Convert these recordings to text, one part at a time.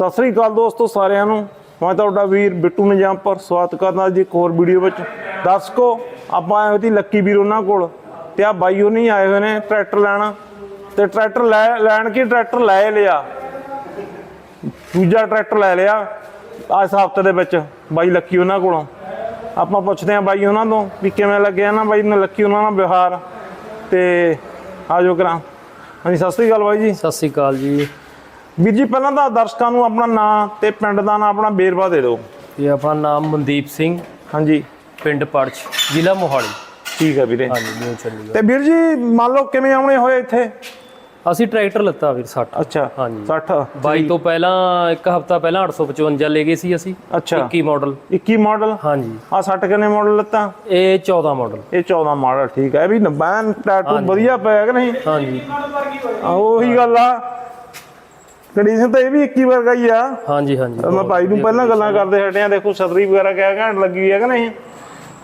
ਸਤਿ ਸ੍ਰੀ ਅਕਾਲ ਦੋਸਤੋ ਸਾਰਿਆਂ ਨੂੰ। ਮੈਂ ਤੁਹਾਡਾ ਵੀਰ ਬਿੱਟੂ ਨਿਜਾਮਪੁਰ। ਸਵਾਗਤ ਕਰਦਾ ਜੀ ਇੱਕ ਹੋਰ ਵੀਡੀਓ ਵਿੱਚ। ਦਰਸ਼ਕੋ, ਆਪਾਂ ਆਏ ਹੋਏ ਸੀ ਲੱਕੀ ਵੀਰ ਉਹਨਾਂ ਕੋਲ ਤੇ ਆ ਬਾਈ ਉਹ ਨਹੀਂ ਆਏ ਹੋਏ ਨੇ ਟਰੈਕਟਰ ਲੈਣ। ਤੇ ਟਰੈਕਟਰ ਲੈ, ਲੈਣ ਕੀ ਟਰੈਕਟਰ ਲੈ ਲਿਆ। ਦੂਜਾ ਟਰੈਕਟਰ ਲੈ ਲਿਆ ਇਸ ਹਫ਼ਤੇ ਦੇ ਵਿੱਚ ਬਾਈ ਲੱਕੀ ਉਹਨਾਂ ਕੋਲੋਂ। ਆਪਾਂ ਪੁੱਛਦੇ ਆਂ ਬਾਈ ਉਹਨਾਂ ਤੋਂ ਵੀ ਕਿਵੇਂ ਲੱਗਿਆ ਨਾ ਬਾਈ ਨੂੰ ਲੱਕੀ ਉਹਨਾਂ ਨਾਲ ਵਿਵਹਾਰ ਤੇ ਆਜੋ ਕਰਾਂ। ਹਾਂਜੀ, ਸਤਿ ਸ੍ਰੀ ਅਕਾਲ ਬਾਈ ਜੀ। ਸਤਿ ਸ੍ਰੀ ਅਕਾਲ ਜੀ। ਵੀਰ ਜੀ ਪਹਿਲਾਂ ਤਾਂ ਦਰਸ਼ਕਾਂ ਨੂੰ ਆਪਣਾ ਨਾਂ ਤੇ ਪਿੰਡ ਦਾ ਨਾਂ ਆਪਣਾ ਬੇਰਵਾ ਦੇ ਦਿਓ। ਇਹ ਆਪਣਾ ਨਾਮ ਮਨਦੀਪ ਸਿੰਘ। ਹਾਂਜੀ। ਪਿੰਡ ਪੜਚ ਜ਼ਿਲ੍ਹਾ ਮੋਹਾਲੀ। ਠੀਕ ਹੈ ਵੀਰੇ। ਹਾਂਜੀ ਨਿਊ ਚੰਡੀਗੜ੍ਹ ਤੇ ਵੀਰ ਜੀ ਮੰਨ ਲਓ ਕਿਵੇਂ ਆਉਣੇ ਹੋਏ ਇੱਥੇ? ਅਸੀਂ ਟਰੈਕਟਰ ਲੱਤਾ ਵੀਰ 60 ਅੱਛਾ ਹਾਂਜੀ। 60 ਬਾਈ ਤੋਂ ਪਹਿਲਾਂ ਇੱਕ ਹਫਤਾ ਪਹਿਲਾਂ 855 ਲੈ ਗਏ ਸੀ ਅਸੀਂ। ਅੱਛਾ। 21 ਮਾਡਲ। 21 ਮਾਡਲ? ਹਾਂਜੀ। ਆ 60 ਕਿੰਨੇ ਮਾਡਲ ਲੱਤਾ? ਇਹ 14 ਮਾਡਲ। ਇਹ 14 ਮਾਡਲ ਠੀਕ ਹੈ ਵੀ ਨਬਾਨ ਟੈਟੂ ਵਧੀਆ ਪਿਆ ਕਿ ਨਹੀਂ? ਹਾਂਜੀ। ਉਹੀ ਗੱਲ ਆ। ਕੰਡੀਸ਼ਨ ਤਾਂ ਇਹ ਵੀ 21 ਵਰਗਾ ਹੀ ਆ। ਹਾਂਜੀ ਹਾਂਜੀ। ਮੈਂ ਭਾਈ ਨੂੰ ਪਹਿਲਾਂ ਗੱਲਾਂ ਕਰਦੇ ਹਟੇ ਆ ਦੇਖੋ ਛਤਰੀ ਵਗੈਰਾ ਕਿਆ ਘੈਂਟ ਲੱਗੀ ਹੋਈ ਹੈ ਕਿ ਨਹੀਂ?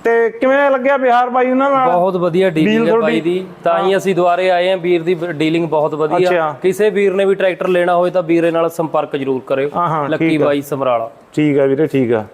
ਤੇ ਕਿਵੇਂ ਲੱਗਿਆ ਬਿਹਾਰ ਬਾਈ ਉਹਨਾਂ ਨਾਲ? ਬਹੁਤ ਵਧੀਆ ਡੀਲਿੰਗ ਹੈ ਬਾਈ ਦੀ। ਤਾਂ ਹੀ ਅਸੀਂ ਦੁਬਾਰੇ ਆਏ ਹਾਂ ਵੀਰ ਦੀ ਡੀਲਿੰਗ ਬਹੁਤ ਵਧੀਆ। ਕਿਸੇ ਵੀਰ ਨੇ ਵੀ ਟਰੈਕਟਰ ਲੈਣਾ ਹੋਵੇ ਤਾਂ ਵੀਰੇ ਨਾਲ ਸੰਪਰਕ ਜ਼ਰੂਰ ਕਰਿਓ। ਲੱਕੀ ਬਾਈ ਸਮਰਾਲਾ। ਠੀਕ ਆ ਵੀਰੇ ਠੀਕ ਆ।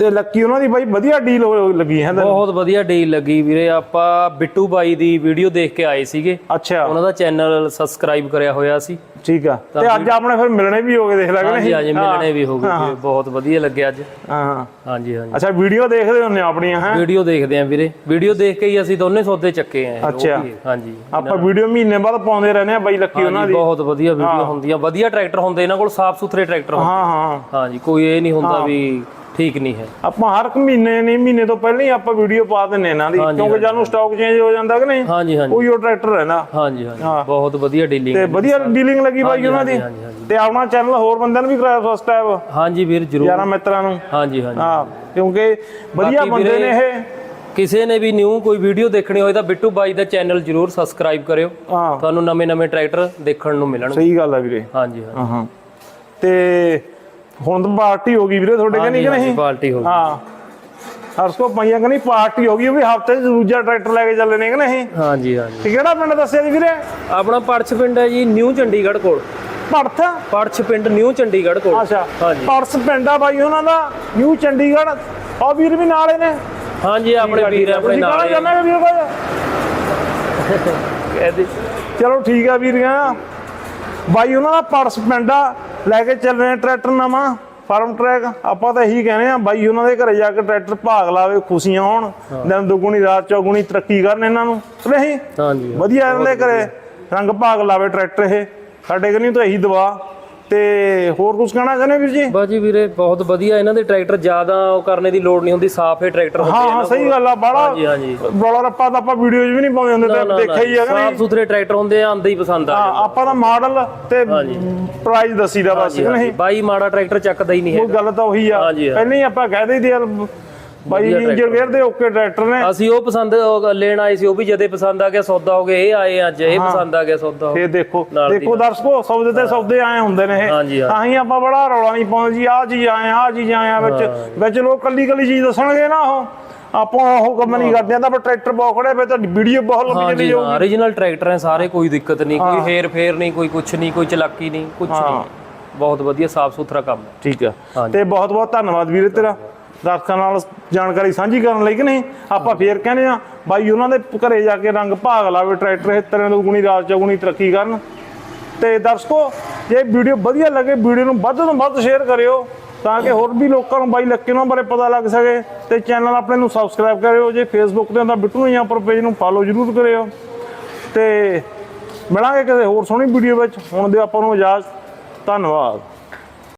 ਤੇ ਲੱਕੀ ਉਹਨਾਂ ਦੀ ਬਾਈ ਵਧੀਆ ਡੀਲ ਲੱਗੀ ਹੈ ਬਹੁਤ ਵਧੀਆ ਡੀਲ ਲੱਗੀ ਵੀਰੇ। ਆਪਾਂ ਬਿੱਟੂ ਬਾਈ ਦੀ ਵੀਡੀਓ ਦੇਖ ਕੇ ਆਏ ਸੀਗੇ। ਅੱਛਾ। ਉਹਨਾਂ ਦਾ ਚੈਨਲ ਸਬਸਕ੍ਰਾਈਬ ਕਰਿਆ ਹੋਇਆ ਸੀ। ਠੀਕ ਆ। ਤੇ ਅੱਜ ਆਪਣੇ ਫਿਰ ਮਿਲਣੇ ਵੀ ਹੋ ਗਏ ਦੇਖ ਲੈ ਕਿ ਹਾਂਜੀ ਹਾਂਜੀ ਮਿਲਣੇ ਵੀ ਹੋ ਗਏ ਵੀਰੇ, ਬਹੁਤ ਵਧੀਆ ਲੱਗਿਆ ਅੱਜ। ਹਾਂ ਹਾਂਜੀ ਹਾਂਜੀ। ਅੱਛਾ ਵੀਡੀਓ ਦੇਖਦੇ ਹੁੰਨੇ ਆਪਣੀਆਂ ਹੈ? ਵੀਡੀਓ ਦੇਖਦੇ ਆਂ ਵੀਰੇ। ਵੀਡੀਓ ਦੇਖ ਕੇ ਹੀ ਅਸੀਂ ਦੋਨੇ ਸੌਦੇ ਚੱਕੇ ਆਂ। ਅੱਛਾ। ਹਾਂਜੀ। ਆਪਾਂ ਵੀਡੀਓ ਮਹੀਨੇ ਬਾਅਦ ਪਾਉਂਦੇ ਰਹਿੰਦੇ ਆ ਬਾਈ ਲੱਕੀ ਉਹਨਾਂ ਦੀ। ਬਹੁਤ ਵਧੀਆ ਵੀਡੀਓ ਹੁੰਦੀਆਂ। ਵਧੀਆ ਟਰੈਕਟਰ ਹੁੰਦੇ ਇਹਨਾਂ ਕੋਲ ਸਾਫ਼ ਸੁਥਰੇ ਟਰੈਕਟਰ ਹੁੰਦੇ। ਹਾਂ ਹਾਂ। ਹਾਂਜੀ ਕੋਈ ਇਹ ਨਹੀਂ ਹੁੰਦਾ ਵੀ ਠੀਕ ਨਹੀਂ ਹੈ। ਆਪਾਂ ਹਰ ਇੱਕ ਮਹੀਨੇ ਨਹੀਂ ਮਹੀਨੇ ਤੋਂ ਪਹਿਲਾਂ ਹੀ ਆਪਾਂ ਵੀਡੀਓ ਪਾ ਦਿੰਨੇ ਇਹਨਾਂ ਦੀ ਕਿਉਂਕਿ ਜਦੋਂ ਸਟਾਕ ਚੇਂਜ ਹੋ ਜਾਂਦਾ ਕਿ ਨਹੀਂ? ਹਾਂਜੀ ਹਾਂਜੀ। ਕੋਈ ਉਹ ਟਰੈਕਟਰ ਰਹਿੰਦਾ ਹਾਂਜੀ ਹਾਂਜੀ। ਬਹੁਤ ਵਧੀਆ ਡੀਲਿੰਗ ਤੇ ਵਧੀਆ ਡੀਲਿੰਗ ਲੱਗੀ ਬਾਈ ਉਹਨਾਂ ਦੀ। ਤੇ ਆਪਣਾ ਚੈਨਲ ਹੋਰ ਬੰਦਿਆਂ ਨੂੰ ਵੀ ਕਰਾਇਆ ਸਬਸਕ੍ਰਾਈਬ ਹਾਂਜੀ ਵੀਰ ਜਰੂਰ। ਯਾਰਾਂ ਮਿੱਤਰਾਂ ਨੂੰ। ਹਾਂਜੀ ਹਾਂਜੀ। ਹਾਂ ਕਿਉਂਕਿ ਵਧੀਆ ਬੰਦੇ ਨੇ ਇਹ। ਕਿਸੇ ਨੇ ਵੀ ਨਿਊ ਕੋਈ ਵੀਡੀਓ ਦੇਖਣੀ ਹੋਏ ਤਾਂ ਬਿੱਟੂ ਬਾਈ ਦਾ ਚੈਨਲ ਜਰੂਰ ਸਬਸਕ੍ਰਾਈਬ ਕਰਿਓ। ਤੁਹਾਨੂੰ ਨਵੇਂ-ਨਵੇਂ ਟਰੈਕਟਰ ਦੇਖਣ ਨੂੰ ਮਿਲਣਗੇ। ਸਹੀ ਗੱਲ ਆ ਵੀਰੇ। ਹਾਂਜੀ। ਹਾਂ ਹਾਂ। ਤੇ ਹੁਣ ਤਾਂ ਪਾਰਟੀ ਹੋ ਗਈ ਵੀਰੇ ਤੁਹਾਡੇ ਕਨੀ ਕਿ ਨਹੀਂ? ਪਾਰਟੀ ਹੋ ਗਈ। ਹਾਂ। ਹਰਸ ਕੋ ਪਈਆਂ ਕਨੀ ਪਾਰਟੀ ਹੋ ਗਈ ਉਹ ਵੀ ਹਫ਼ਤੇ ਚ ਦੂਜਾ ਟਰੈਕਟਰ ਲੈ ਕੇ ਚੱਲੇ ਨੇ ਕਿ ਨਹੀਂ ਹਾਂਜੀ ਹਾਂਜੀ। ਤੇ ਕਿਹੜਾ ਪਿੰਡ ਦੱਸਿਆ ਜੀ ਵੀਰੇ? ਆਪਣਾ ਪੜਛ ਪਿੰਡ ਹੈ ਜੀ ਨਿਊ ਚੰਡੀਗੜ੍ਹ ਕੋਲ। ਭੜਥ ਪੜਛ ਪਿੰਡ ਨਿਊ ਚੰਡੀਗੜ੍ਹ ਕੋਲ। ਅੱਛਾ। ਹਾਂਜੀ। ਪਰਸ ਪਿੰਡ ਆ ਬਾਈ ਉਹਨਾਂ ਦਾ ਨਿਊ ਚੰਡੀਗੜ੍ਹ। ਉਹ ਵੀਰ ਵੀ ਨਾਲੇ ਨੇ ਹਾਂਜੀ ਆਪਣੇ ਵੀਰ ਆਪਣੇ ਤੁਸੀਂ ਨਾਲ ਕਹਾਂ ਹੀ ਜਾਣਾ ਵੀਰ ਇਹਦੇ- ਚਲੋ ਠੀਕ ਆ ਵੀਰੀਆਂ। ਬਾਈ ਉਹਨਾਂ ਦਾ ਪਰਸ ਪਿੰਡ ਆ। ਲੈ ਕੇ ਚੱਲ ਰਹੇ ਟਰੈਕਟਰ ਨਵਾਂ ਫਾਰਮ ਟਰੈਕ। ਆਪਾਂ ਤਾਂ ਇਹੀ ਕਹਿੰਦੇ ਆ ਬਾਈ ਉਹਨਾਂ ਦੇ ਘਰੇ ਜਾ ਕੇ ਟਰੈਕਟਰ ਭਾਗ ਲਾਵੇ ਖੁਸ਼ੀਆਂ ਹੋਣ। ਦਿਨ ਦੁਗੁਣੀ ਰਾਤ ਚੌਗੁਣੀ ਤਰੱਕੀ ਕਰਨ ਇਹਨਾਂ ਨੂੰ। ਨਹੀਂ? ਹਾਂਜੀ। ਵਧੀਆ ਇਹਨਾਂ ਦੇ ਘਰੇ ਰੰਗ ਭਾਗ ਲਾਵੇ ਟਰੈਕਟਰ ਇਹ। ਸਾਡੇ ਕਨੀ ਤਾਂ ਇਹੀ ਦਵਾ ਤੇ ਹੋਰ ਕੁਝ ਕਹਿਣਾ ਚਾਹੁੰਦੇ ਵੀਰ ਜੀ? ਬਾਜੀ ਵੀਰੇ ਬਹੁਤ ਵਧੀਆ। ਇਹਨਾਂ ਦੇ ਟਰੈਕਟਰ ਜ਼ਿਆਦਾ ਉਹ ਕਰਨੇ ਦੀ ਲੋੜ ਨਹੀਂ ਹੁੰਦੀ ਸਾਫ਼ ਹੀ ਟਰੈਕਟਰ ਹੁੰਦੇ ਹਾਂ ਹਾਂ ਸਹੀ। ਗੱਲ ਆ ਬੜਾ ਹਾਂਜੀ ਹਾਂਜੀ। ਬੜਾ ਰੱਪਾ ਤਾਂ ਆਪਾਂ ਵੀਡੀਓ 'ਚ ਵੀ ਨਹੀਂ ਪਾਉਂਦੇ ਹੁੰਦੇ ਤੇ ਦੇਖਿਆ ਹੀ ਆ ਕਿ ਨਹੀਂ। ਸਾਫ਼ ਸੁਥਰੇ ਟਰੈਕਟਰ ਹੁੰਦੇ ਆ ਆਂਦੇ ਹੀ ਪਸੰਦ ਆ ਹਾਂ ਆਪਾਂ ਤਾਂ ਮਾਡਲ ਤੇ ਪ੍ਰਾਈਸ ਦੱਸੀਦਾ ਬਸ ਨਹੀਂ? ਬਾਈ ਮਾੜਾ ਟਰੈਕਟਰ ਚੱਕਦਾ ਹੀ ਨਹੀਂ ਹੈ ਉਹ ਗੱਲ ਤਾਂ ਉਹੀ ਆ। ਹਾਂ। ਪਹਿਲਾਂ ਹੀ ਆਪਾਂ ਕਹਿ ਦਈਦੀ ਯਾਰ ਬਾਈ ਇੰਜਨ ਗੇਅਰ ਦੇ ਓਕੇ ਟਰੈਕਟਰ ਨੇ। ਅਸੀਂ ਉਹ ਪਸੰਦ ਲੈਣ ਆਏ ਸੀ ਉਹ ਵੀ ਜਦੇ ਪਸੰਦ ਆ ਗਿਆ ਸੌਦਾ ਹੋ ਗਿਆ ਇਹ ਆਏ ਅੱਜ ਇਹ ਪਸੰਦ ਆ ਗਿਆ ਸੌਦਾ ਹੋ ਗਿਆ। ਫੇਰ ਦੇਖੋ ਦੇਖੋ ਦਰਸ਼ਕੋ ਸੌਦੇ ਤੇ ਸੌਦੇ ਆਏ ਹੁੰਦੇ ਨੇ ਇਹ। ਤਾਂ ਹੀ ਆਪਾਂ ਬੜਾ ਰੌਲਾ ਨਹੀਂ ਪਾਉਂਦੇ ਜੀ ਆਹ ਚੀਜ਼ ਆਏ ਆਹ ਚੀਜ਼ ਆਏ ਆ ਵਿੱਚ ਵਿੱਚ ਲੋਕ ਕੱਲੀ ਕੱਲੀ ਚੀਜ਼ ਦੱਸਣਗੇ ਨਾ ਉਹ। ਆਪਾਂ ਉਹ ਕੰਮ ਨਹੀਂ ਕਰਦੇ ਆ ਤਾਂ ਆਪਾਂ ਟਰੈਕਟਰ ਬਹੁਤ ਖੜੇ ਫੇਰ ਤਾਂ ਵੀਡੀਓ ਬਹੁਤ ਲੰਬੀ ਚੱਲੀ ਹਾਂਜੀ ਜਾਊ ਹਾਂ origignal ਟਰੈਕਟਰ ਹੈ ਸਾਰੇ ਕੋਈ ਦਿੱਕਤ ਨਹੀਂ ਕੋਈ ਹੇਰ ਫੇਰ ਨਹੀਂ ਕੋਈ ਕੁਛ ਨਹੀਂ ਕੋਈ ਚਲਾਕੀ ਨਹੀਂ ਕੁਛ ਨਹੀਂ। ਬਹੁਤ ਵਧੀਆ ਸਾਫ਼ ਸੁਥਰਾ ਕੰਮ ਹੈ। ਠੀਕ ਆ। ਤੇ ਬਹੁਤ ਬਹੁਤ ਧੰਨਵਾਦ ਵੀਰੇ ਤੇਰਾ। ਦਰਸ਼ਕਾਂ ਨਾਲ ਜਾਣਕਾਰੀ ਸਾਂਝੀ ਕਰਨ ਲਈ ਕਿ ਨਹੀਂ? ਆਪਾਂ ਫੇਰ ਕਹਿੰਦੇ ਆ ਬਾਈ ਉਹਨਾਂ ਦੇ ਘਰੇ ਜਾ ਕੇ ਰੰਗ ਭਾਗ ਲਾਵੇ, ਟਰੈਕਟਰ ਇਹ ਤਰ੍ਹਾਂ ਦੀ ਗੁਣੀ ਰਾਜ ਚੌਗੁਣੀ ਤਰੱਕੀ ਕਰਨ। ਤੇ ਦਰਸ਼ਕੋ, ਜੇ ਵੀਡੀਓ ਵਧੀਆ ਲੱਗੇ, ਵੀਡੀਓ ਨੂੰ ਵੱਧ ਤੋਂ ਵੱਧ ਸ਼ੇਅਰ ਕਰਿਓ, ਤਾਂ ਕਿ ਹੋਰ ਵੀ ਲੋਕਾਂ ਨੂੰ ਬਾਈ ਲੱਕੇ ਨੂੰ ਬਾਰੇ ਪਤਾ ਲੱਗ ਸਕੇ। ਤੇ ਚੈਨਲ ਆਪਣੇ ਨੂੰ ਸਬਸਕ੍ਰਾਈਬ ਕਰਿਓ, ਜੇ ਫੇਸਬੁੱਕ ਤੇ ਤਾਂ ਬਿੱਟੂ ਜਾਂ ਪਰ ਪੇਜ ਨੂੰ ਫਾਲੋ ਜ਼ਰੂਰ ਕਰਿਓ। ਤੇ ਮਿਲਾਂਗੇ ਕਿਸੇ ਹੋਰ ਸੋਹਣੀ ਵੀਡੀਓ ਵਿੱਚ। ਹੁਣ ਦੇ ਆਪਾਂ ਨੂੰ ਇਜਾਜ਼ਤ। ਧੰਨਵਾਦ।